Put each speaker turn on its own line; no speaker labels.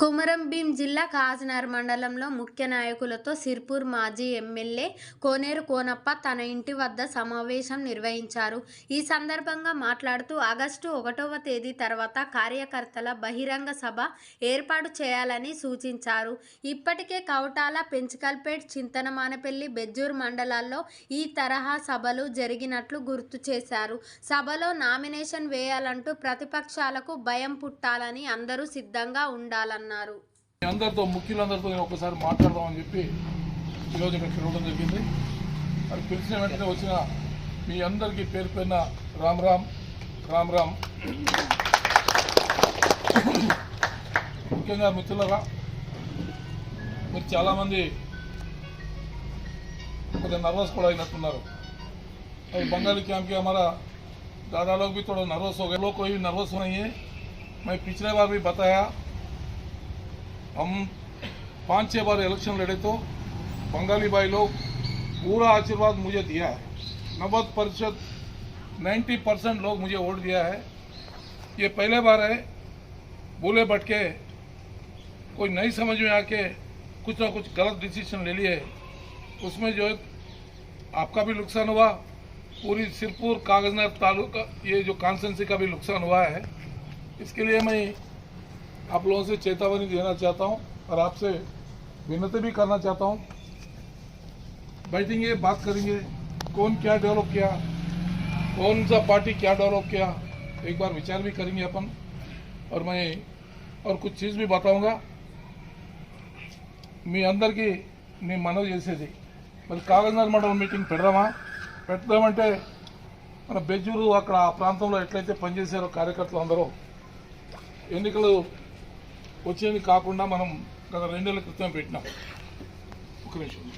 కొమరంభీం జిల్లా కాజనార్ మండలంలో ముఖ్య నాయకులతో సిర్పూర్ మాజీ ఎమ్మెల్యే కోనేరు కోనప్ప తన ఇంటి వద్ద సమావేశం నిర్వహించారు. ఈ సందర్భంగా మాట్లాడుతూ ఆగస్టు ఒకటవ తేదీ తర్వాత కార్యకర్తల బహిరంగ సభ ఏర్పాటు చేయాలని సూచించారు. ఇప్పటికే కవటాల పెంచకల్పేట్ చింతనమానపల్లి బెజ్జూర్ మండలాల్లో ఈ తరహా సభలు జరిగినట్లు గుర్తు చేశారు. సభలో నామినేషన్ వేయాలంటూ ప్రతిపక్షాలకు భయం పుట్టాలని అందరూ సిద్ధంగా ఉండాలన్నారు.
మీ అందరితో ముఖ్యులందరితో నేను ఒకసారి మాట్లాడదామని చెప్పి ఈరోజు ఇక్కడ పిలవడం జరిగింది మరి పిలిచిన వెంటనే వచ్చిన మీ అందరికీ పేరు పేరున రామ్ రామ్ రామ్ రామ్ ముఖ్యంగా మిత్రులరా మీరు చాలామంది కొద్దిగా నర్వస్ కూడా అయినట్టున్నారు और बंगाली कैंप के हमारा दादा लोग भी थोड़ा नर्वस हो गए लोग कोई नर्वस नहीं है मैं पिछले बार भी बताया हम पाँच छः बार इलेक्शन लड़े तो बंगाली भाई लोग पूरा आशीर्वाद मुझे दिया है। नब्बे प्रतिशत नाइन्टी परसेंट लोग मुझे वोट दिया है। ये पहले बार है, बोले भटके कोई नहीं समझ में आके कुछ ना कुछ गलत डिसीज़न ले लिए उसमें जो आपका भी नुकसान हुआ। पूरी सिरपुर कागजनगर तालुका, ये जो कॉन्स्टेंसी का भी नुकसान हुआ है। इसके लिए मैं आप लोगों से चेतावनी देना चाहता हूँ और आपसे विनती भी करना चाहता हूँ बैठेंगे बात करेंगे कौन क्या डेवलप किया कौन सा पार्टी क्या डेवलप किया एक बार विचार भी करेंगे अपन और मैं और कुछ चीज़ भी बताऊंगा మీ అందరికీ నేను మనవి చేసేది మరి కాగజ్నగర్ మండలం మీటింగ్ పెడదామా పెడదామంటే మన బెజ్జూరు అక్కడ ఆ ప్రాంతంలో ఎట్లయితే పనిచేశారో కార్యకర్తలు అందరూ ఎన్నికలు వచ్చేది కాకుండా మనం గత రెండేళ్ళ క్రితం పెట్టినాం. ఒక నిమిషం.